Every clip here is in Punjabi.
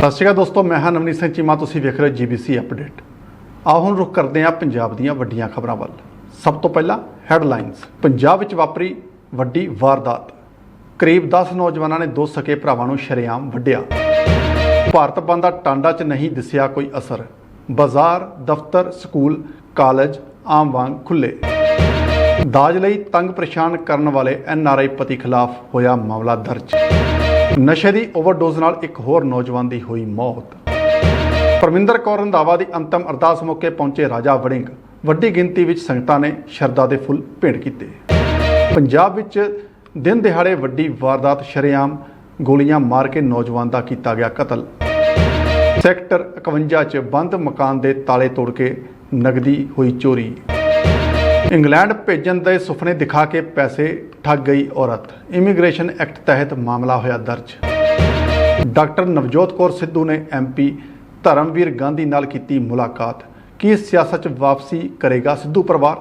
ਸਤਿ ਸ਼੍ਰੀ ਅਕਾਲ ਦੋਸਤੋ, ਮੈਂ ਹਾਂ ਨਵਨੀਤ ਸਿੰਘ ਚੀਮਾ, ਤੁਸੀਂ ਵੇਖ ਰਹੇ ਹੋ ਜੀਬੀਸੀ ਅਪਡੇਟ ਆਓ ਹੁਣ ਰੁਕ ਕਰਦੇ ਹਾਂ ਪੰਜਾਬ ਦੀਆਂ ਵੱਡੀਆਂ ਖਬਰਾਂ ਵੱਲ। ਸਭ ਤੋਂ ਪਹਿਲਾਂ ਹੈਡਲਾਈਨਸ ਪੰਜਾਬ ਵਿੱਚ ਵਾਪਰੀ ਵੱਡੀ ਵਾਰਦਾਤ। ਕਰੀਬ 10 ਨੌਜਵਾਨਾਂ ਨੇ ਦੋ ਸਕੇ ਭਰਾਵਾਂ ਨੂੰ ਸ਼ਰੇਆਮ ਵੱਢਿਆ। ਭਾਰਤ ਬੰਦ ਦਾ ਟਾਂਡਾ 'ਚ ਨਹੀਂ ਦਿਸਿਆ ਕੋਈ ਅਸਰ। ਬਾਜ਼ਾਰ, ਦਫ਼ਤਰ, ਸਕੂਲ, ਕਾਲਜ, ਆਮ ਵਾਂਗ ਖੁੱਲੇ ਦਾਜ ਲਈ ਤੰਗ ਪਰੇਸ਼ਾਨ ਕਰਨ ਵਾਲੇ ਐਨਆਰਆਈ ਪਤੀ ਖਿਲਾਫ ਹੋਇਆ ਮਾਮਲਾ ਦਰਜ। ਨਸ਼ੇ ਦੀ ਓਵਰਡੋਜ਼ ਨਾਲ ਇੱਕ ਹੋਰ ਨੌਜਵਾਨ ਦੀ ਹੋਈ ਮੌਤ। ਪਰਮਿੰਦਰ ਕੌਰ ਰੰਧਾਵਾ ਦੀ ਅੰਤਮ ਅਰਦਾਸ ਮੌਕੇ ਪਹੁੰਚੇ ਰਾਜਾ ਵੜਿੰਗ। ਵੱਡੀ ਗਿਣਤੀ ਵਿੱਚ ਸੰਗਤਾਂ ਨੇ ਸ਼ਰਧਾ ਦੇ ਫੁੱਲ ਭੇਟ ਕੀਤੇ। ਪੰਜਾਬ ਵਿੱਚ ਦਿਨ ਦਿਹਾੜੇ ਵੱਡੀ ਵਾਰਦਾਤ ਸ਼ਰੇਆਮ ਗੋਲੀਆਂ ਮਾਰ ਕੇ ਨੌਜਵਾਨ ਦਾ ਕੀਤਾ ਗਿਆ ਕਤਲ। ਸੈਕਟਰ 51 ਚ ਬੰਦ ਮਕਾਨ ਦੇ ਤਾਲੇ ਤੋੜ ਕੇ ਨਗਦੀ ਹੋਈ ਚੋਰੀ। ਇੰਗਲੈਂਡ ਭੇਜਣ ਦੇ ਸੁਪਨੇ ਦਿਖਾ ਕੇ ਪੈਸੇ ਠੱਗ ਗਈ ਔਰਤ। ਇਮੀਗ੍ਰੇਸ਼ਨ ਐਕਟ ਤਹਿਤ ਮਾਮਲਾ ਹੋਇਆ ਦਰਜ। ਡਾਕਟਰ ਨਵਜੋਤ ਕੌਰ ਸਿੱਧੂ ਨੇ ਐਮਪੀ ਧਰਮਵੀਰ ਗਾਂਧੀ ਨਾਲ ਕੀਤੀ ਮੁਲਾਕਾਤ। ਕੀ ਸਿਆਸਤ 'ਚ ਵਾਪਸੀ ਕਰੇਗਾ ਸਿੱਧੂ ਪਰਿਵਾਰ?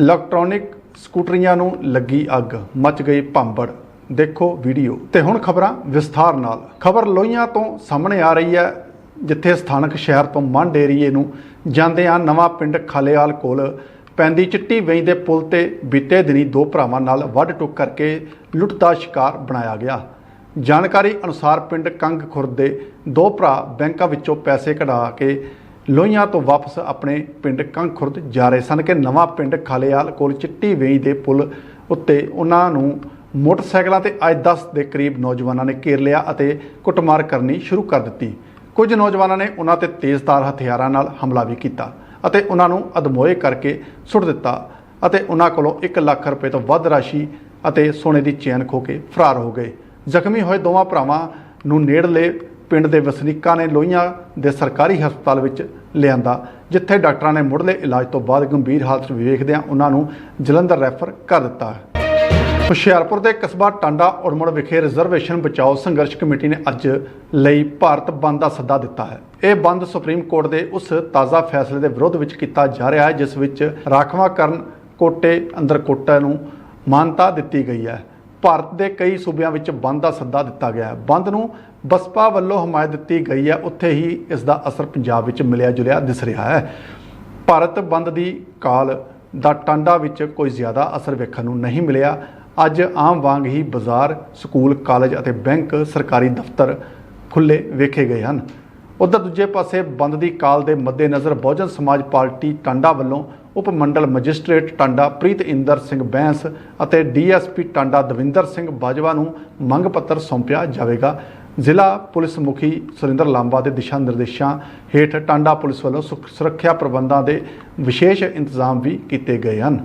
ਇਲੈਕਟ੍ਰੋਨਿਕ ਸਕੂਟਰੀਆਂ ਨੂੰ ਲੱਗੀ ਅੱਗ, ਮਚ ਗਈ ਭੰਬੜ। ਦੇਖੋ ਵੀਡੀਓ। ਤੇ ਹੁਣ ਖਬਰਾਂ ਵਿਸਥਾਰ ਨਾਲ। ਖਬਰ ਲੋਹੀਆਂ ਤੋਂ ਸਾਹਮਣੇ ਆ ਰਹੀ ਹੈ, ਜਿੱਥੇ ਸਥਾਨਕ ਸ਼ਹਿਰ ਤੋਂ ਮੰਡ ਏਰੀਏ ਨੂੰ ਜਾਂਦੇ ਆ ਨਵਾਂ ਪਿੰਡ ਖਾਲੇਵਾਲ ਕੋਲ। ਪੈਂਦੀ ਚਿੱਟੀ ਵੇਈ ਦੇ ਪੁਲ ਤੇ ਬੀਤੇ ਦਿਨੀ ਦੋ ਭਰਾਵਾਂ ਨਾਲ ਵੱਢ ਟੁੱਕ ਕਰਕੇ ਲੁੱਟ ਦਾ ਸ਼ਿਕਾਰ ਬਣਾਇਆ ਗਿਆ। ਜਾਣਕਾਰੀ ਅਨੁਸਾਰ ਪਿੰਡ ਕੰਗ ਖੁਰਦ ਦੇ ਦੋ ਭਰਾ ਬੈਂਕਾਂ ਵਿੱਚੋਂ ਪੈਸੇ ਕਢਾ ਕੇ ਲੋਹੀਆਂ ਤੋਂ ਵਾਪਸ ਆਪਣੇ ਪਿੰਡ ਕੰਗ ਖੁਰਦ ਜਾ ਰਹੇ ਸਨ ਕਿ ਨਵਾਂ ਪਿੰਡ ਖਾਲੇਵਾਲ ਕੋਲ ਚਿੱਟੀ ਵੇਈ ਦੇ ਪੁਲ ਉੱਤੇ ਉਹਨਾਂ ਨੂੰ ਮੋਟਰਸਾਈਕਲਾਂ ਤੇ ਅੱਜ 10 ਦੇ ਕਰੀਬ ਨੌਜਵਾਨਾਂ ਨੇ ਘੇਰ ਲਿਆ ਅਤੇ ਕੁੱਟਮਾਰ ਕਰਨੀ ਸ਼ੁਰੂ ਕਰ ਦਿੱਤੀ। ਕੁਝ ਨੌਜਵਾਨਾਂ ਨੇ ਉਹਨਾਂ ਤੇ ਤੇਜ਼ਧਾਰ ਹਥਿਆਰਾਂ ਨਾਲ ਹਮਲਾ ਵੀ ਕੀਤਾ। ਅਤੇ ਉਹਨਾਂ ਨੂੰ ਅਦਮੋਏ ਕਰਕੇ ਸੁੱਟ ਦਿੱਤਾ ਅਤੇ ਉਹਨਾਂ ਕੋਲੋਂ 1 ਲੱਖ ਰੁਪਏ ਤੋਂ ਵੱਧ ਰਾਸ਼ੀ ਅਤੇ ਸੋਨੇ ਦੀ ਚੇਨ ਖੋ ਕੇ ਫਰਾਰ ਹੋ ਗਏ। ਜ਼ਖਮੀ ਹੋਏ ਦੋਵਾਂ ਭਰਾਵਾਂ ਨੂੰ ਨੇੜਲੇ ਪਿੰਡ ਦੇ ਵਸਨੀਕਾਂ ਨੇ ਲੋਹੀਆਂ ਦੇ ਸਰਕਾਰੀ ਹਸਪਤਾਲ ਵਿੱਚ ਲਿਆਂਦਾ, ਜਿੱਥੇ ਡਾਕਟਰਾਂ ਨੇ ਮੁੱਢਲੇ ਇਲਾਜ ਤੋਂ ਬਾਅਦ ਗੰਭੀਰ ਹਾਲਤ ਵਿੱਚ ਵੇਖਦਿਆਂ ਉਹਨਾਂ ਨੂੰ ਜਲੰਧਰ ਰੈਫਰ ਕਰ ਦਿੱਤਾ। ਹੁਸ਼ਿਆਰਪੁਰ ਦੇ ਕਸਬਾ ਟਾਂਡਾ ਉੜਮੁੜ ਵਿਖੇ ਰਿਜ਼ਰਵੇਸ਼ਨ ਬਚਾਓ ਸੰਘਰਸ਼ ਕਮੇਟੀ ਨੇ ਅੱਜ ਲਈ ਭਾਰਤ ਬੰਦ ਦਾ ਸੱਦਾ ਦਿੱਤਾ ਹੈ। ਇਹ ਬੰਦ ਸੁਪਰੀਮ ਕੋਰਟ ਦੇ ਉਸ ਤਾਜ਼ਾ ਫੈਸਲੇ ਦੇ ਵਿਰੋਧ ਵਿੱਚ ਕੀਤਾ ਜਾ ਰਿਹਾ ਹੈ, ਜਿਸ ਵਿੱਚ ਰਾਖਵਾਂਕਰਨ ਕੋਟੇ ਅੰਦਰ ਕੋਟਾ ਨੂੰ ਮਾਨਤਾ ਦਿੱਤੀ ਗਈ ਹੈ। ਭਾਰਤ ਦੇ ਕਈ ਸੂਬਿਆਂ ਵਿੱਚ ਬੰਦ ਦਾ ਸੱਦਾ ਦਿੱਤਾ ਗਿਆ ਹੈ। ਬੰਦ ਨੂੰ ਬਸਪਾ ਵੱਲੋਂ ਹਮਾਇਤ ਦਿੱਤੀ ਗਈ ਹੈ। ਉੱਥੇ ਹੀ ਇਸ ਦਾ ਅਸਰ ਪੰਜਾਬ ਵਿੱਚ ਮਿਲਿਆ ਜੁਲਿਆ ਦਿਸ ਰਿਹਾ ਹੈ। ਭਾਰਤ ਬੰਦ ਦੀ ਕਾਲ ਦਾ ਟਾਂਡਾ ਵਿੱਚ ਕੋਈ ਜ਼ਿਆਦਾ ਅਸਰ ਵੇਖਣ ਨੂੰ ਨਹੀਂ ਮਿਲਿਆ। ਅੱਜ ਆਮ ਵਾਂਗ ਹੀ ਬਾਜ਼ਾਰ, ਸਕੂਲ, ਕਾਲਜ ਅਤੇ ਬੈਂਕ ਸਰਕਾਰੀ ਦਫ਼ਤਰ ਖੁੱਲੇ ਵੇਖੇ ਗਏ ਹਨ। ਉਧਰ ਦੂਜੇ ਪਾਸੇ ਬੰਦ ਦੀ ਕਾਲ ਦੇ ਮੱਦੇਨਜ਼ਰ ਬਹੁਜਨ ਸਮਾਜ ਪਾਰਟੀ ਟਾਂਡਾ ਵੱਲੋਂ ਉਪ ਮੰਡਲ ਮੈਜਿਸਟ੍ਰੇਟ ਟਾਂਡਾ ਪ੍ਰੀਤ ਇੰਦਰ ਸਿੰਘ ਬੈਂਸ ਅਤੇ ਡੀਐਸਪੀ ਟਾਂਡਾ ਦਵਿੰਦਰ ਸਿੰਘ ਬਾਜਵਾ ਨੂੰ ਮੰਗ ਪੱਤਰ ਸੌਂਪਿਆ ਜਾਵੇਗਾ। ਜ਼ਿਲ੍ਹਾ ਪੁਲਿਸ ਮੁਖੀ ਸੁਰਿੰਦਰ ਲਾਂਬਾ ਦੇ ਦਿਸ਼ਾ ਨਿਰਦੇਸ਼ਾਂ ਹੇਠ ਟਾਂਡਾ ਪੁਲਿਸ ਵੱਲੋਂ ਸੁਰੱਖਿਆ ਪ੍ਰਬੰਧਾਂ ਦੇ ਵਿਸ਼ੇਸ਼ ਇੰਤਜ਼ਾਮ ਵੀ ਕੀਤੇ ਗਏ ਹਨ।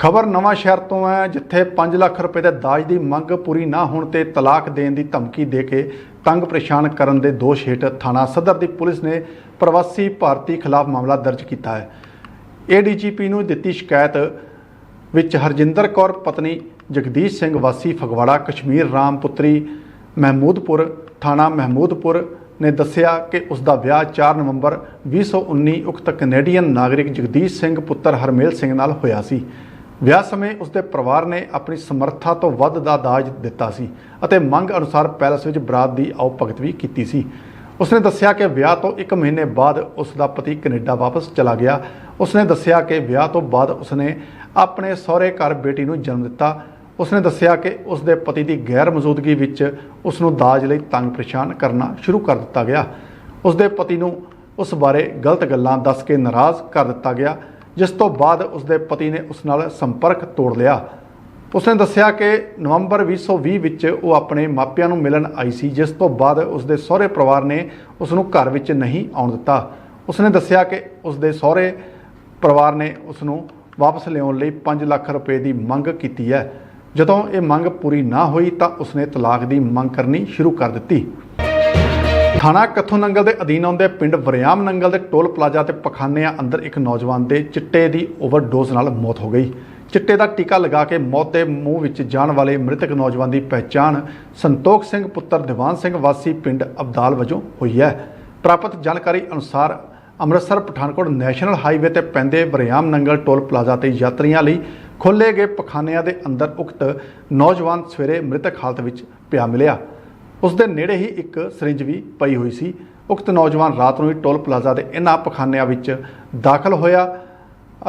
ਖਬਰ ਨਵਾਂ ਸ਼ਹਿਰ ਤੋਂ ਹੈ, ਜਿੱਥੇ 5 ਲੱਖ ਰੁਪਏ ਦੇ ਦਾਜ ਦੀ ਮੰਗ ਪੂਰੀ ਨਾ ਹੋਣ ਤੇ ਤਲਾਕ ਦੇਣ ਦੀ ਧਮਕੀ ਦੇ ਕੇ ਤੰਗ ਪਰੇਸ਼ਾਨ ਕਰਨ ਦੇ ਦੋਸ਼ ਹੇਠ ਥਾਣਾ ਸਦਰ ਦੀ ਪੁਲਿਸ ਨੇ ਪ੍ਰਵਾਸੀ ਭਾਰਤੀ ਖਿਲਾਫ ਮਾਮਲਾ ਦਰਜ ਕੀਤਾ ਹੈ। ਏਡੀਜੀਪੀ ਨੂੰ ਦਿੱਤੀ ਸ਼ਿਕਾਇਤ ਵਿੱਚ ਹਰਜਿੰਦਰ ਕੌਰ, ਪਤਨੀ ਜਗਦੀਸ਼ ਸਿੰਘ, ਵਾਸੀ ਫਗਵਾੜਾ, ਕਸ਼ਮੀਰ ਰਾਮ ਪੁੱਤਰੀ ਮਹਿਮੂਦਪੁਰ, ਥਾਣਾ ਮਹਿਮੂਦਪੁਰ ਨੇ ਦੱਸਿਆ ਕਿ ਉਸ ਦਾ ਵਿਆਹ 4 ਨਵੰਬਰ 2019 ਉਕਤ ਕੈਨੇਡੀਅਨ ਨਾਗਰਿਕ ਜਗਦੀਸ਼ ਸਿੰਘ ਪੁੱਤਰ ਹਰਮੇਲ ਸਿੰਘ ਨਾਲ ਹੋਇਆ ਸੀ। ਵਿਆਹ ਸਮੇਂ ਉਸਦੇ ਪਰਿਵਾਰ ਨੇ ਆਪਣੀ ਸਮਰੱਥਾ ਤੋਂ ਵੱਧ ਦਾ ਦਾਜ ਦਿੱਤਾ ਸੀ ਅਤੇ ਮੰਗ ਅਨੁਸਾਰ ਪੈਲਸ ਵਿੱਚ ਬਰਾਤ ਦੀ ਆਓ ਭਗਤ ਵੀ ਕੀਤੀ ਸੀ। ਉਸਨੇ ਦੱਸਿਆ ਕਿ ਵਿਆਹ ਤੋਂ 1 ਮਹੀਨੇ ਬਾਅਦ ਉਸ ਦਾ ਪਤੀ ਕੈਨੇਡਾ ਵਾਪਸ ਚਲਾ ਗਿਆ। ਉਸਨੇ ਦੱਸਿਆ ਕਿ ਵਿਆਹ ਤੋਂ ਬਾਅਦ ਉਸਨੇ ਆਪਣੇ ਸਹੁਰੇ ਘਰ ਬੇਟੀ ਨੂੰ ਜਨਮ ਦਿੱਤਾ। ਉਸਨੇ ਦੱਸਿਆ ਕਿ ਉਸ ਦੇ ਪਤੀ ਦੀ ਗੈਰ ਮੌਜੂਦਗੀ ਵਿੱਚ ਉਸ ਨੂੰ ਦਾਜ ਲਈ ਤੰਗ ਪਰੇਸ਼ਾਨ ਕਰਨਾ ਸ਼ੁਰੂ ਕਰ ਦਿੱਤਾ ਗਿਆ। ਉਸ ਦੇ ਪਤੀ ਨੂੰ ਉਸ ਬਾਰੇ ਗਲਤ ਗੱਲਾਂ ਦੱਸ ਕੇ ਨਾਰਾਜ਼ ਕਰ ਦਿੱਤਾ ਗਿਆ। ਜਿਸ ਤੋਂ ਬਾਅਦ ਉਸ ਦੇ ਪਤੀ ਨੇ ਉਸ ਨਾਲ ਸੰਪਰਕ ਤੋੜ ਲਿਆ। ਉਸਨੇ ਦੱਸਿਆ ਕਿ ਨਵੰਬਰ 2020 ਵਿੱਚ ਉਹ ਆਪਣੇ ਮਾਪਿਆਂ ਨੂੰ ਮਿਲਣ ਆਈ ਸੀ, ਜਿਸ ਤੋਂ ਬਾਅਦ ਉਸ ਦੇ ਸਹੁਰੇ ਪਰਿਵਾਰ ਨੇ ਉਸ ਨੂੰ ਘਰ ਵਿੱਚ ਨਹੀਂ ਆਉਣ ਦਿੱਤਾ। ਉਸਨੇ ਦੱਸਿਆ ਕਿ ਉਸ ਦੇ ਸਹੁਰੇ ਪਰਿਵਾਰ ਨੇ ਉਸ ਨੂੰ ਵਾਪਸ ਲਿਆਉਣ ਲਈ 5 ਲੱਖ ਰੁਪਏ ਦੀ ਮੰਗ ਕੀਤੀ ਹੈ। ਜਦੋਂ ਇਹ ਮੰਗ ਪੂਰੀ ਨਾ ਹੋਈ ਤਾਂ ਉਸਨੇ ਤਲਾਕ ਦੀ ਮੰਗ ਕਰਨੀ ਸ਼ੁਰੂ ਕਰ ਦਿੱਤੀ। ਥਾਣਾ ਕੱਥੂ ਨੰਗਲ ਦੇ ਅਧੀਨ ਆਉਂਦੇ ਪਿੰਡ ਵਰਿਆਮ ਨੰਗਲ ਦੇ ਟੋਲ ਪਲਾਜ਼ਾ ਤੇ ਪਖਾਨਿਆਂ ਅੰਦਰ ਇੱਕ ਨੌਜਵਾਨ ਦੇ ਚਿੱਟੇ ਦੀ ਓਵਰਡੋਜ਼ ਨਾਲ ਮੌਤ ਹੋ ਗਈ। ਚਿੱਟੇ ਦਾ ਟੀਕਾ ਲਗਾ ਕੇ ਮੌਤ ਦੇ ਮੂੰਹ ਵਿੱਚ ਜਾਣ ਵਾਲੇ ਮ੍ਰਿਤਕ ਨੌਜਵਾਨ ਦੀ ਪਹਿਚਾਣ ਸੰਤੋਖ ਸਿੰਘ ਪੁੱਤਰ ਦੀਵਾਨ ਸਿੰਘ ਵਾਸੀ ਪਿੰਡ ਅਬਦਾਲ ਵਜੋਂ ਹੋਈ ਹੈ। ਪ੍ਰਾਪਤ ਜਾਣਕਾਰੀ ਅਨੁਸਾਰ ਅੰਮ੍ਰਿਤਸਰ ਪਠਾਨਕੋਟ ਨੈਸ਼ਨਲ ਹਾਈਵੇ ਤੇ ਪੈਂਦੇ ਵਰਿਆਮ ਨੰਗਲ ਟੋਲ ਪਲਾਜ਼ਾ ਤੇ ਯਾਤਰੀਆਂ ਲਈ ਖੋਲ੍ਹੇ ਗਏ ਪਖਾਨਿਆਂ ਦੇ ਅੰਦਰ ਉਕਤ ਨੌਜਵਾਨ ਸਵੇਰੇ ਮ੍ਰਿਤਕ ਹਾਲਤ ਵਿੱਚ ਪਿਆ ਮਿਲਿਆ। ਉਸ ਦੇ ਨੇੜੇ ਹੀ ਇੱਕ ਸਰਿੰਜ ਵੀ ਪਈ ਹੋਈ ਸੀ। ਉਕਤ ਨੌਜਵਾਨ ਰਾਤ ਨੂੰ ਹੀ ਟੋਲ ਪਲਾਜ਼ਾ ਦੇ ਇਹਨਾਂ ਪਖਾਨਿਆਂ ਵਿੱਚ ਦਾਖਲ ਹੋਇਆ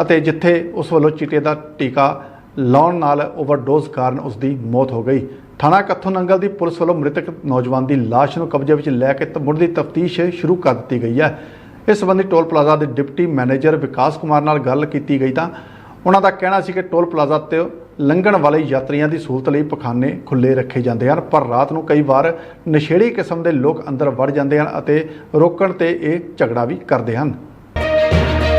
ਅਤੇ ਜਿੱਥੇ ਉਸ ਵੱਲੋਂ ਚਿੱਟੇ ਦਾ ਟੀਕਾ ਲਾਉਣ ਨਾਲ ਓਵਰਡੋਜ਼ ਕਾਰਨ ਉਸ ਦੀ ਮੌਤ ਹੋ ਗਈ। ਥਾਣਾ ਕੱਥੋਂ ਨੰਗਲ ਦੀ ਪੁਲਿਸ ਵੱਲੋਂ ਮ੍ਰਿਤਕ ਨੌਜਵਾਨ ਦੀ ਲਾਸ਼ ਨੂੰ ਕਬਜ਼ੇ ਵਿੱਚ ਲੈ ਕੇ ਤ- ਮੁੱਢਲੀ ਤਫਤੀਸ਼ ਸ਼ੁਰੂ ਕਰ ਦਿੱਤੀ ਗਈ ਹੈ। ਇਸ ਸੰਬੰਧੀ ਟੋਲ ਪਲਾਜ਼ਾ ਦੇ ਡਿਪਟੀ ਮੈਨੇਜਰ ਵਿਕਾਸ ਕੁਮਾਰ ਨਾਲ ਗੱਲ ਕੀਤੀ ਗਈ ਤਾਂ ਉਹਨਾਂ ਦਾ ਕਹਿਣਾ ਸੀ ਕਿ ਟੋਲ ਪਲਾਜ਼ਾ ਤੇ ਲੰਘਣ ਵਾਲੇ ਯਾਤਰੀਆਂ ਦੀ ਸਹੂਲਤ ਲਈ ਪਖਾਨੇ ਖੁੱਲੇ ਰੱਖੇ ਜਾਂਦੇ ਹਨ, ਪਰ ਰਾਤ ਨੂੰ ਕਈ ਵਾਰ ਨਸ਼ੇੜੀ ਕਿਸਮ ਦੇ ਲੋਕ ਅੰਦਰ ਵੜ ਜਾਂਦੇ ਹਨ ਅਤੇ ਰੋਕਣ ਤੇ ਇਹ ਝਗੜਾ ਵੀ ਕਰਦੇ ਹਨ।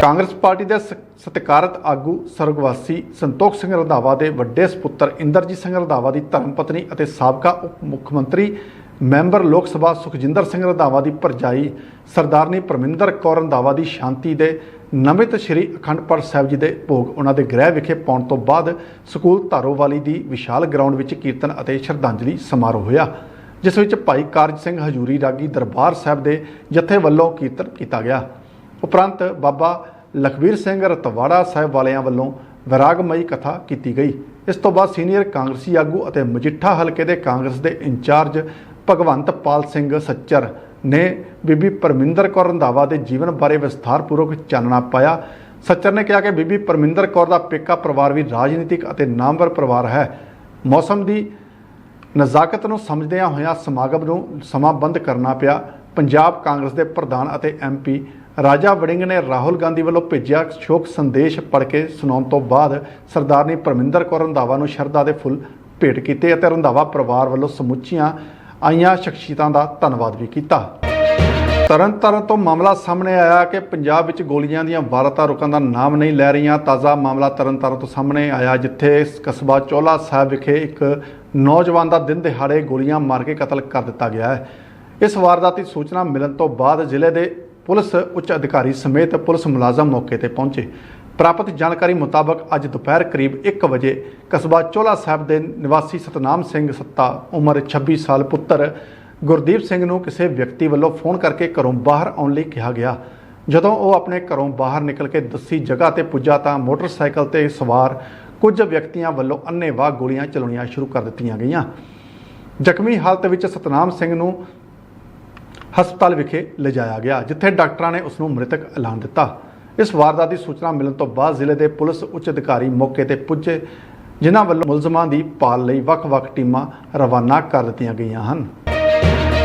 ਕਾਂਗਰਸ ਪਾਰਟੀ ਦੇ ਸ- ਸਤਿਕਾਰਤ ਆਗੂ ਸਰਗਵਾਸੀ ਸੰਤੋਖ ਸਿੰਘ ਰੰਧਾਵਾ ਦੇ ਵੱਡੇ ਸੁਪੁੱਤਰ ਇੰਦਰਜੀਤ ਸਿੰਘ ਰੰਧਾਵਾ ਦੀ ਧਰਮਪਤਨੀ ਅਤੇ ਸਾਬਕਾ ਉਪ ਮੁੱਖ ਮੰਤਰੀ ਮੈਂਬਰ ਲੋਕ ਸਭਾ ਸੁਖਜਿੰਦਰ ਸਿੰਘ ਰੰਧਾਵਾ ਦੀ ਭਰਜਾਈ ਸਰਦਾਰਨੀ ਪਰਮਿੰਦਰ ਕੌਰ ਰੰਧਾਵਾ ਦੀ ਸ਼ਾਂਤੀ ਦੇ ਨਮਿਤ ਸ੍ਰੀ ਅਖੰਡ ਪਾਠ ਸਾਹਿਬ ਜੀ ਦੇ ਭੋਗ ਉਹਨਾਂ ਦੇ ਗ੍ਰਹਿ ਵਿਖੇ ਪਾਉਣ ਤੋਂ ਬਾਅਦ ਸਕੂਲ ਧਾਰੋਵਾਲੀ ਦੀ ਵਿਸ਼ਾਲ ਗਰਾਊਂਡ ਵਿੱਚ ਕੀਰਤਨ ਅਤੇ ਸ਼ਰਧਾਂਜਲੀ ਸਮਾਰੋਹ ਹੋਇਆ, ਜਿਸ ਵਿੱਚ ਭਾਈ ਕਾਰਜ ਸਿੰਘ ਹਜੂਰੀ ਰਾਗੀ ਦਰਬਾਰ ਸਾਹਿਬ ਦੇ ਜਥੇ ਵੱਲੋਂ ਕੀਰਤਨ ਕੀਤਾ ਗਿਆ। ਉਪਰੰਤ ਬਾਬਾ ਲਖਵੀਰ ਸਿੰਘ ਰਤਵਾੜਾ ਸਾਹਿਬ ਵਾਲਿਆਂ ਵੱਲੋਂ ਵਿਰਾਗਮਈ ਕਥਾ ਕੀਤੀ ਗਈ। ਇਸ ਤੋਂ ਬਾਅਦ ਸੀਨੀਅਰ ਕਾਂਗਰਸੀ ਆਗੂ ਅਤੇ ਮਜੀਠਾ ਹਲਕੇ ਦੇ ਕਾਂਗਰਸ ਦੇ ਇੰਚਾਰਜ ਭਗਵੰਤ ਪਾਲ ਸਿੰਘ ਸੱਚਰ ਨੇ ਬੀਬੀ ਪਰਮਿੰਦਰ ਕੌਰ ਰੰਧਾਵਾ ਦੇ ਜੀਵਨ ਬਾਰੇ ਵਿਸਥਾਰਪੂਰਵਕ ਚਾਨਣਾ ਪਾਇਆ। ਸੱਚਰ ਨੇ ਕਿਹਾ ਕਿ ਬੀਬੀ ਪਰਮਿੰਦਰ ਕੌਰ ਦਾ ਪੇਕਾ ਪਰਿਵਾਰ ਵੀ ਰਾਜਨੀਤਿਕ ਅਤੇ ਨਾਮਵਰ ਪਰਿਵਾਰ ਹੈ। ਮੌਸਮ ਦੀ ਨਜ਼ਾਕਤ ਨੂੰ ਸਮਝਦਿਆਂ ਹੋਇਆਂ ਸਮਾਗਮ ਨੂੰ ਸਮਾਬੰਦ ਕਰਨਾ ਪਿਆ। ਪੰਜਾਬ ਕਾਂਗਰਸ ਦੇ ਪ੍ਰਧਾਨ ਅਤੇ ਐਮਪੀ ਰਾਜਾ ਵੜਿੰਗ ਨੇ ਰਾਹੁਲ ਗਾਂਧੀ ਵੱਲੋਂ ਭੇਜਿਆ ਸ਼ੋਕ ਸੰਦੇਸ਼ ਪੜ੍ਹ ਕੇ ਸੁਣਾਉਣ ਤੋਂ ਬਾਅਦ ਸਰਦਾਰਨੀ ਪਰਮਿੰਦਰ ਕੌਰ ਰੰਧਾਵਾ ਨੂੰ ਸ਼ਰਧਾ ਦੇ ਫੁੱਲ ਭੇਟ ਕੀਤੇ ਅਤੇ ਰੰਧਾਵਾ ਪਰਿਵਾਰ ਵੱਲੋਂ ਸਮੁੱਚੀਆਂ ਆਈਆਂ ਸ਼ਖਸੀਅਤਾਂ ਦਾ ਧੰਨਵਾਦ ਵੀ ਕੀਤਾ। ਤਰਨਤਾਰਨ ਤੋਂ ਮਾਮਲਾ ਸਾਹਮਣੇ ਆਇਆ ਕਿ ਪੰਜਾਬ ਵਿੱਚ ਗੋਲੀਆਂ ਦੀਆਂ ਵਾਰਤਾ ਰੁਕਣ ਦਾ ਨਾਮ ਨਹੀਂ ਲੈ ਰਹੀਆਂ, ਤਾਜ਼ਾ ਮਾਮਲਾ ਤਰਨਤਾਰਨ ਤੋਂ ਸਾਹਮਣੇ ਆਇਆ, ਜਿੱਥੇ ਇਸ ਕਸਬਾ ਚੋਲਾ ਸਾਹਿਬ ਵਿਖੇ ਇੱਕ ਨੌਜਵਾਨ ਦਾ ਦਿਨ ਦਿਹਾੜੇ ਗੋਲੀਆਂ ਮਾਰ ਕੇ ਕਤਲ ਕਰ ਦਿੱਤਾ ਗਿਆ ਹੈ। ਇਸ ਵਾਰਦਾਤ ਦੀ ਸੂਚਨਾ ਮਿਲਣ ਤੋਂ ਬਾਅਦ ਜ਼ਿਲ੍ਹੇ ਦੇ ਪੁਲਿਸ ਉੱਚ ਅਧਿਕਾਰੀ ਸਮੇਤ ਪੁਲਿਸ ਮੁਲਾਜ਼ਮ ਮੌਕੇ ਤੇ ਪਹੁੰਚੇ। ਪ੍ਰਾਪਤ ਜਾਣਕਾਰੀ ਮੁਤਾਬਕ ਅੱਜ ਦੁਪਹਿਰ ਕਰੀਬ 1 ਵਜੇ ਕਸਬਾ ਚੋਲਾ ਸਾਹਿਬ ਦੇ ਨਿਵਾਸੀ ਸਤਨਾਮ ਸਿੰਘ ਸੱਤਾ, ਉਮਰ 26 ਸਾਲ ਪੁੱਤਰ ਗੁਰਦੀਪ ਸਿੰਘ ਨੂੰ ਕਿਸੇ ਵਿਅਕਤੀ ਵੱਲੋਂ ਫੋਨ ਕਰਕੇ ਘਰੋਂ ਬਾਹਰ ਆਉਣ ਲਈ ਕਿਹਾ ਗਿਆ। ਜਦੋਂ ਉਹ ਆਪਣੇ ਘਰੋਂ ਬਾਹਰ ਨਿਕਲ ਕੇ ਦੱਸੀ ਜਗ੍ਹਾ ਤੇ ਪੁੱਜਾ ਤਾਂ ਮੋਟਰਸਾਈਕਲ ਤੇ ਸਵਾਰ ਕੁਝ ਵਿਅਕਤੀਆਂ ਵੱਲੋਂ ਅੰਨ੍ਹੇਵਾਹ ਗੋਲੀਆਂ ਚਲਾਉਣੀਆਂ ਸ਼ੁਰੂ ਕਰ ਦਿੱਤੀਆਂ ਗਈਆਂ। ਜ਼ਖਮੀ ਹਾਲਤ ਵਿੱਚ ਸਤਨਾਮ ਸਿੰਘ ਨੂੰ ਹਸਪਤਾਲ ਵਿਖੇ ਲਿਜਾਇਆ ਗਿਆ, ਜਿੱਥੇ ਡਾਕਟਰਾਂ ਨੇ ਉਸ ਨੂੰ ਮ੍ਰਿਤਕ ਐਲਾਨ ਦਿੱਤਾ। ਇਸ ਵਾਰਦਾਤ ਦੀ ਸੂਚਨਾ ਮਿਲਣ ਤੋਂ ਬਾਅਦ ਜ਼ਿਲ੍ਹੇ ਦੇ ਪੁਲਿਸ ਉੱਚ ਅਧਿਕਾਰੀ ਮੌਕੇ ਤੇ ਪੁੱਜੇ, ਜਿਨ੍ਹਾਂ ਵੱਲੋਂ ਮੁਲਜ਼ਮਾਂ ਦੀ ਭਾਲ ਲਈ ਵੱਖ-ਵੱਖ ਟੀਮਾਂ ਰਵਾਨਾ ਕਰ ਦਿੱਤੀਆਂ ਗਈਆਂ ਹਨ।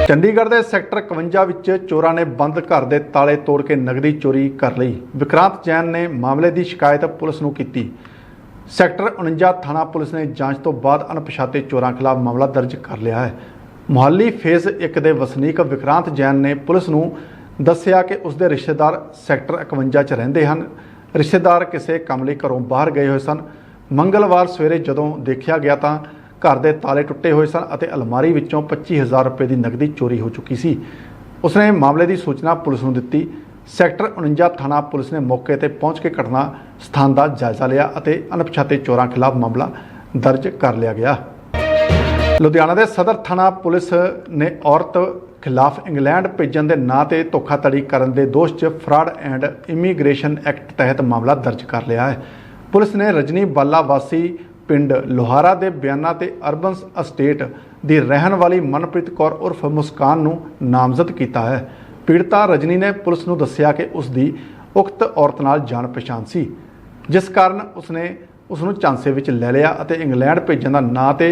ਚੰਡੀਗੜ੍ਹ ਦੇ ਸੈਕਟਰ 51 ਵਿੱਚ ਚੋਰਾਂ ਨੇ ਬੰਦ ਘਰ ਦੇ ਤਾਲੇ ਤੋੜ ਕੇ ਨਗਦੀ ਚੋਰੀ ਕਰ ਲਈ। ਵਿਕਰਾਂਤ ਜੈਨ ਨੇ ਮਾਮਲੇ ਦੀ ਸ਼ਿਕਾਇਤ ਪੁਲਿਸ ਨੂੰ ਕੀਤੀ। ਸੈਕਟਰ 49 ਥਾਣਾ ਪੁਲਿਸ ਨੇ ਜਾਂਚ ਤੋਂ ਬਾਅਦ ਅਣਪਛਾਤੇ ਚੋਰਾਂ ਖਿਲਾਫ ਮਾਮਲਾ ਦਰਜ ਕਰ ਲਿਆ ਹੈ। ਮੁਹੱਲੀ ਫੇਜ਼ 1 ਦੇ ਵਸਨੀਕ ਵਿਕਰਾਂਤ ਜੈਨ ਨੇ ਪੁਲਿਸ ਨੂੰ ਦੱਸਿਆ ਕਿ ਉਸ ਦੇ ਰਿਸ਼ਤੇਦਾਰ ਸੈਕਟਰ 51 'ਚ ਰਹਿੰਦੇ ਹਨ। ਰਿਸ਼ਤੇਦਾਰ ਕਿਸੇ ਕੰਮ ਲਈ ਘਰੋਂ ਬਾਹਰ ਗਏ ਹੋਏ ਸਨ। ਮੰਗਲਵਾਰ ਸਵੇਰੇ ਜਦੋਂ ਦੇਖਿਆ ਗਿਆ ਤਾਂ ਘਰ ਦੇ ਤਾਲੇ ਟੁੱਟੇ ਹੋਏ ਸਨ ਅਤੇ ਅਲਮਾਰੀ ਵਿੱਚੋਂ 25000 ਰੁਪਏ ਦੀ ਨਕਦੀ ਚੋਰੀ ਹੋ ਚੁੱਕੀ ਸੀ। ਉਸਨੇ ਮਾਮਲੇ ਦੀ ਸੂਚਨਾ ਪੁਲਿਸ ਨੂੰ ਦਿੱਤੀ। ਸੈਕਟਰ 49 ਥਾਣਾ ਪੁਲਿਸ ਨੇ ਮੌਕੇ ਤੇ ਪਹੁੰਚ ਕੇ ਘਟਨਾ ਸਥਾਨ ਦਾ ਜਾਇਜ਼ਾ ਲਿਆ ਅਤੇ ਅਣਪਛਾਤੇ ਚੋਰਾਂ ਖਿਲਾਫ ਮਾਮਲਾ ਦਰਜ ਕਰ ਲਿਆ ਗਿਆ। ਲੁਧਿਆਣਾ ਦੇ ਸਦਰ ਥਾਣਾ ਪੁਲਿਸ ਨੇ ਔਰਤ ਖਿਲਾਫ ਇੰਗਲੈਂਡ ਭੇਜਣ ਦੇ ਨਾਂ ਤੇ ਧੋਖਾਧੜੀ ਕਰਨ ਦੇ ਦੋਸ਼ 'ਚ ਫਰਾਡ ਐਂਡ ਇਮੀਗ੍ਰੇਸ਼ਨ ਐਕਟ ਤਹਿਤ ਮਾਮਲਾ ਦਰਜ ਕਰ ਲਿਆ ਹੈ। ਪੁਲਿਸ ਨੇ ਰਜਨੀ ਬਾਲਾ ਵਾਸੀ ਪਿੰਡ ਲੋਹਾਰਾ ਦੇ ਬਿਆਨਾਂ ਤੇ ਅਰਬਨ ਅਸਟੇਟ ਦੀ ਰਹਿਣ ਵਾਲੀ ਮਨਪ੍ਰੀਤ ਕੌਰ ਉਰਫ ਮੁਸਕਾਨ ਨੂੰ ਨਾਮਜ਼ਦ ਕੀਤਾ ਹੈ। ਪੀੜਤਾ ਰਜਨੀ ਨੇ ਪੁਲਿਸ ਨੂੰ ਦੱਸਿਆ ਕਿ ਉਸ ਦੀ ਉਕਤ ਔਰਤ ਨਾਲ ਜਾਣ ਪਛਾਣ ਸੀ। ਜਿਸ ਕਾਰਨ ਉਸਨੇ ਉਸ ਨੂੰ ਚਾਂਸੇ ਵਿੱਚ ਲੈ ਲਿਆ ਅਤੇ ਇੰਗਲੈਂਡ ਭੇਜਣ ਦਾ ਨਾਂ ਤੇ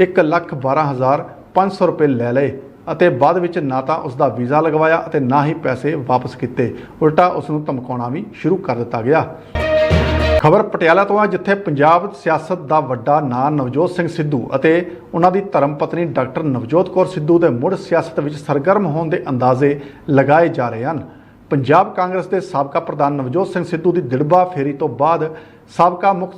112500 ਰੁਪਏ ਲੈ ਲਏ। ਅਤੇ ਬਾਅਦ ਵਿੱਚ ਨਾ ਤਾਂ ਉਸ ਦਾ ਵੀਜ਼ਾ ਲਗਵਾਇਆ ਅਤੇ ਨਾ ਹੀ ਪੈਸੇ ਵਾਪਸ ਕੀਤੇ। ਉਲਟਾ ਉਸ ਨੂੰ ਧਮਕਾਉਣਾ ਵੀ ਸ਼ੁਰੂ ਕਰ ਦਿੱਤਾ ਗਿਆ। ਖਬਰ ਪਟਿਆਲਾ ਤੋਂ ਆ ਜਿੱਥੇ ਪੰਜਾਬ ਸਿਆਸਤ ਦਾ ਵੱਡਾ ਨਾਂ ਨਵਜੋਤ ਸਿੰਘ ਸਿੱਧੂ ਅਤੇ ਉਹਨਾਂ ਦੀ ਧਰਮ ਪਤਨੀ ਡਾਕਟਰ ਨਵਜੋਤ ਕੌਰ ਸਿੱਧੂ ਦੇ ਮੁੜ ਸਿਆਸਤ ਵਿੱਚ ਸਰਗਰਮ ਹੋਣ ਦੇ ਅੰਦਾਜ਼ੇ ਲਗਾਏ ਜਾ ਰਹੇ ਹਨ। ਪੰਜਾਬ ਕਾਂਗਰਸ ਦੇ ਸਾਬਕਾ ਪ੍ਰਧਾਨ ਨਵਜੋਤ ਸਿੰਘ ਸਿੱਧੂ ਦੀ ਦਿੜਬਾ ਫੇਰੀ ਤੋਂ ਬਾਅਦ ਸਾਬਕਾ ਮੁੱਖ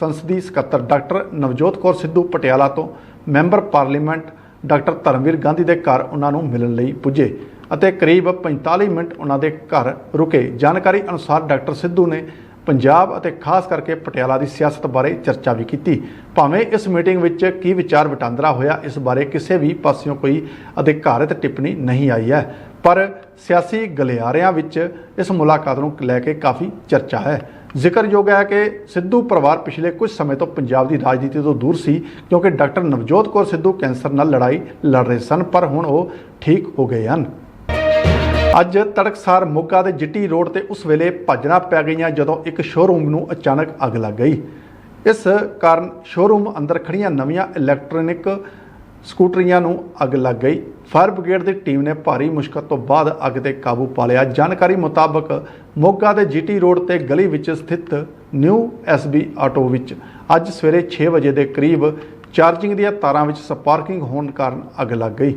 ਸੰਸਦੀ ਸਕੱਤਰ ਡਾਕਟਰ ਨਵਜੋਤ ਕੌਰ ਸਿੱਧੂ ਪਟਿਆਲਾ ਤੋਂ member parliament doctor Dharamvir Gandhi ਦੇ ਘਰ ਉਹਨਾਂ ਨੂੰ ਮਿਲਣ ਲਈ ਪੁੱਜੇ ਅਤੇ ਕਰੀਬ 45 ਮਿੰਟ ਉਹਨਾਂ ਦੇ ਘਰ ਰੁਕੇ। ਜਾਣਕਾਰੀ ਅਨੁਸਾਰ ਡਾਕਟਰ ਸਿੱਧੂ ਨੇ ਪੰਜਾਬ ਅਤੇ ਖਾਸ ਕਰਕੇ ਪਟਿਆਲਾ ਦੀ ਸਿਆਸਤ ਬਾਰੇ ਚਰਚਾ ਵੀ ਕੀਤੀ। ਭਾਵੇਂ ਇਸ ਮੀਟਿੰਗ ਵਿੱਚ ਕੀ ਵਿਚਾਰ ਵਟਾਂਦਰਾ ਹੋਇਆ, ਇਸ ਬਾਰੇ ਕਿਸੇ ਵੀ ਪਾਸਿਓਂ ਕੋਈ ਅਧਿਕਾਰਤ ਟਿੱਪਣੀ ਨਹੀਂ ਆਈ ਹੈ। ਪਰ ਸਿਆਸੀ ਗਲਿਆਰਿਆਂ ਵਿੱਚ ਇਸ ਮੁਲਾਕਾਤ ਨੂੰ ਲੈ ਕੇ ਕਾਫੀ ਚਰਚਾ ਹੈ। ਜ਼ਿਕਰਯੋਗ ਹੈ ਕਿ ਸਿੱਧੂ ਪਰਿਵਾਰ ਪਿਛਲੇ ਕੁਝ ਸਮੇਂ ਤੋਂ ਪੰਜਾਬ ਦੀ ਰਾਜਨੀਤੀ ਤੋਂ ਦੂਰ ਸੀ, ਕਿਉਂਕਿ ਡਾਕਟਰ ਨਵਜੋਤ ਕੌਰ ਸਿੱਧੂ ਕੈਂਸਰ ਨਾਲ ਲੜਾਈ ਲੜ ਰਹੇ ਸਨ, ਪਰ ਹੁਣ ਉਹ ਠੀਕ ਹੋ ਗਏ ਹਨ। ਅੱਜ ਤੜਕਸਾਰ ਮੋਗਾ ਦੇ ਜਿੱਟੀ ਰੋਡ ਤੇ ਉਸ ਵੇਲੇ ਭੱਜਣਾ ਪੈ ਗਈਆਂ ਜਦੋਂ ਇੱਕ ਸ਼ੋਰੂਮ ਨੂੰ ਅਚਾਨਕ ਅੱਗ ਲੱਗ ਗਈ। ਇਸ ਕਾਰਨ ਸ਼ੋਰੂਮ ਅੰਦਰ ਖੜੀਆਂ ਨਵੀਆਂ ਇਲੈਕਟ੍ਰੋਨਿਕ ਸਕੂਟਰੀਆਂ ਨੂੰ ਅੱਗ ਲੱਗ ਗਈ। ਫਾਇਰ ਬ੍ਰਿਗੇਡ ਦੀ ਟੀਮ ਨੇ ਭਾਰੀ ਮੁਸ਼ਕਲ ਤੋਂ ਬਾਅਦ ਅੱਗ ਤੇ ਕਾਬੂ ਪਾ ਲਿਆ। ਜਾਣਕਾਰੀ ਮੁਤਾਬਕ ਮੋਗਾ ਦੇ ਜੀਟੀ ਰੋਡ ਤੇ ਗਲੀ ਵਿੱਚ ਸਥਿਤ ਨਿਊ ਐਸਬੀ ਆਟੋ ਵਿੱਚ ਅੱਜ ਸਵੇਰੇ 6 ਵਜੇ ਦੇ ਕਰੀਬ ਚਾਰਜਿੰਗ ਦੀਆਂ ਤਾਰਾਂ ਵਿੱਚ ਸਪਾਰਕਿੰਗ ਹੋਣ ਕਾਰਨ ਅੱਗ ਲੱਗ ਗਈ,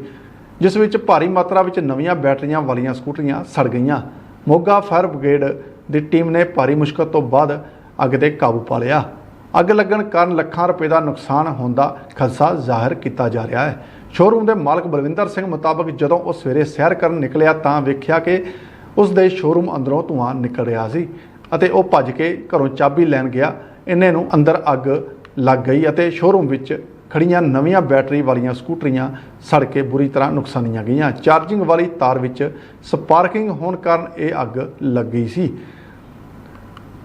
ਜਿਸ ਵਿੱਚ ਭਾਰੀ ਮਾਤਰਾ ਵਿੱਚ ਨਵੀਆਂ ਬੈਟਰੀਆਂ ਵਾਲੀਆਂ ਸਕੂਟਰੀਆਂ ਸੜ ਗਈਆਂ। ਮੋਗਾ ਫਾਇਰ ਬ੍ਰਿਗੇਡ ਦੀ ਟੀਮ ਨੇ ਭਾਰੀ ਮੁਸ਼ਕਲ ਤੋਂ ਬਾਅਦ ਅੱਗ ਤੇ ਕਾਬੂ ਪਾ ਲਿਆ। ਅੱਗ ਲੱਗਣ ਕਾਰਨ ਲੱਖਾਂ ਰੁਪਏ ਦਾ ਨੁਕਸਾਨ ਹੋਣ ਦਾ ਖਦਸ਼ਾ ਜ਼ਾਹਿਰ ਕੀਤਾ ਜਾ ਰਿਹਾ ਹੈ। ਸ਼ੋਰੂਮ ਦੇ ਮਾਲਕ ਬਲਵਿੰਦਰ ਸਿੰਘ ਮੁਤਾਬਕ ਜਦੋਂ ਉਹ ਸਵੇਰੇ ਸੈਰ ਕਰਨ ਨਿਕਲਿਆ ਤਾਂ ਵੇਖਿਆ ਕਿ ਉਸ ਦੇ ਸ਼ੋਰੂਮ ਅੰਦਰੋਂ ਧੂੰਆਂ ਨਿਕਲ ਰਿਹਾ ਸੀ ਅਤੇ ਉਹ ਭੱਜ ਕੇ ਘਰੋਂ ਚਾਬੀ ਲੈਣ ਗਿਆ। ਇੰਨੇ ਨੂੰ ਅੰਦਰ ਅੱਗ ਲੱਗ ਗਈ ਅਤੇ ਸ਼ੋਰੂਮ ਵਿੱਚ ਖੜੀਆਂ ਨਵੀਆਂ ਬੈਟਰੀ ਵਾਲੀਆਂ ਸਕੂਟਰੀਆਂ ਸੜ ਕੇ ਬੁਰੀ ਤਰ੍ਹਾਂ ਨੁਕਸਾਨੀਆਂ ਗਈਆਂ। ਚਾਰਜਿੰਗ ਵਾਲੀ ਤਾਰ ਵਿੱਚ ਸਪਾਰਕਿੰਗ ਹੋਣ ਕਾਰਨ ਇਹ ਅੱਗ ਲੱਗ ਗਈ ਸੀ।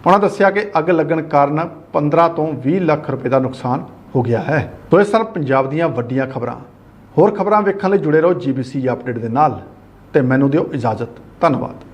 ਉਹਨਾਂ ਦੱਸਿਆ ਕਿ ਅੱਗ ਲੱਗਣ ਕਾਰਨ 15 ਤੋਂ 20 ਲੱਖ ਰੁਪਏ ਦਾ ਨੁਕਸਾਨ ਹੋ ਗਿਆ ਹੈ। ਤੋ ਇਹ ਸਨ ਪੰਜਾਬ ਦੀਆਂ ਵੱਡੀਆਂ ਖਬਰਾਂ। ਹੋਰ ਖਬਰਾਂ ਵੇਖਣ ਲਈ ਜੁੜੇ ਰਹੋ ਜੀਬੀਸੀ ਅਪਡੇਟ ਦੇ ਨਾਲ। ਤੇ ਮੈਨੂੰ ਦਿਓ ਇਜਾਜ਼ਤ। ਧੰਨਵਾਦ।